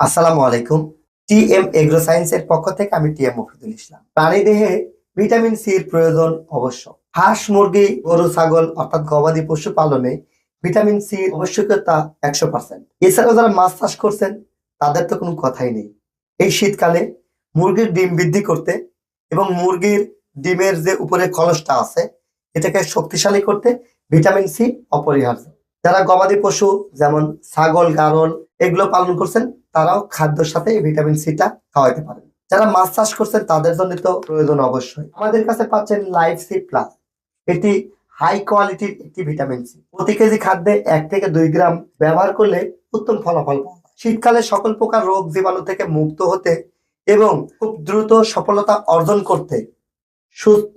আসসালামু আলাইকুম। টি M agro সায়েন্সের পক্ষ থেকে আমি টি এম মফিদুল ইসলাম। প্রাণী দেহে ভিটামিন সি সির প্রয়োজন অবশ্য। হাঁস, মুরগি, গরু, ছাগল, অর্থাৎ গবাদি পশু পালনে ভিটামিন সির আবশ্যকতা একশো পার্সেন্ট। এছাড়াও যারা মাছ চাষ করছেন, তাদের তো কোনো কথাই নেই। এই শীতকালে মুরগির ডিম বৃদ্ধি করতে এবং মুরগির ডিমের যে উপরে কলসটা আছে, এটাকে শক্তিশালী করতে ভিটামিন সি অপরিহার্য। যারা গবাদি পশু, যেমন ছাগল, গারল, এগুলো পালন করছেন তারাও খাদ্যের সাথে এই ভিটামিন সিটা খাওয়াইতে পারেন যারা মাছ চাষ করছেন, তাদের জন্য তো প্রয়োজন অবশ্যই। আমাদের কাছে পাচ্ছেন লাইফ সি প্লাস এটি হাই কোয়ালিটির একটি ভিটামিন সি প্রতি কেজি খাদ্যে এক থেকে দুই গ্রাম ব্যবহার করলে উত্তম ফলাফল পাওয়া। শীতকালে সকল প্রকার রোগ জীবাণু থেকে মুক্ত হতে এবং খুব দ্রুত সফলতা অর্জন করতে সুস্থ,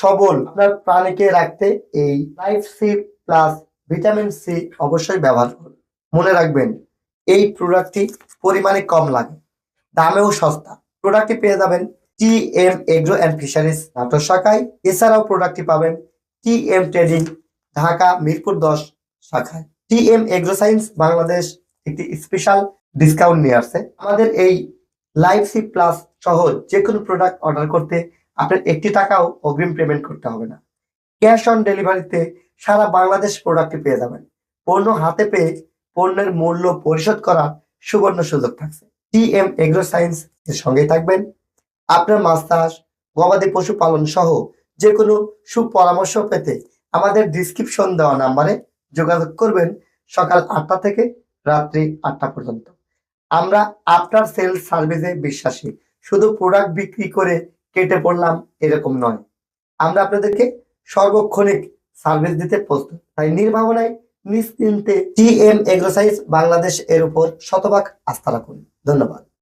সবল আপনার প্রাণীকে রাখতে এই life C plus vitamin C অবশ্যই ব্যবহার করুন। মনে রাখবেন এই প্রোডাক্টটি পরিমাণে কম লাগে, দামেও সস্তা। প্রোডাক্টটি পেয়ে যাবেন T M agro and fisheries Natore শাখায়। এছাড়াও প্রোডাক্টটি পাবেন T M trading Dhaka Mirpur দশ শাখায়। T M agro science Bangladesh একটি স্পেশাল ডিসকাউন্ট নিয়ে আসছে। আমাদের এই লাইফ সি প্লাস সহ যে কোনো প্রোডাক্ট অর্ডার করতে আপনার একটি টাকাও অগ্রিম পেমেন্ট করতে হবে না। ক্যাশ অন ডেলিভারিতে সারা বাংলাদেশ প্রোডাক্টটি পেয়ে যাবেন। পণ্য হাতে পেয়ে পণ্যের মূল্য পরিশোধ করার সুবর্ণ সুযোগ থাকছে। টি এম এগ্রো সায়েন্স এর সঙ্গে থাকবেন। আপনার মাছ চাষ গবাদি পশু পালন সহ যে কোনো সুপরামর্শ পেতে আমাদের ডিসক্রিপশন দেওয়া নাম্বারে যোগাযোগ করবেন সকাল আটটা থেকে রাত্রি আটটা পর্যন্ত। আমরা আপনার সেল সার্ভিসে বিশ্বাসী। শুধু প্রোডাক্ট বিক্রি করে কেটে পড়লাম এরকম নয়। আমরা আপনাদেরকে সর্বক্ষণিক সার্ভিস দিতে প্রস্তুত। তাই নির্ভাবনায় নিশ্চিন্তে টি এম এগ্রোসাইজ বাংলাদেশ এর উপর শতভাগ আস্থা রাখুন। ধন্যবাদ।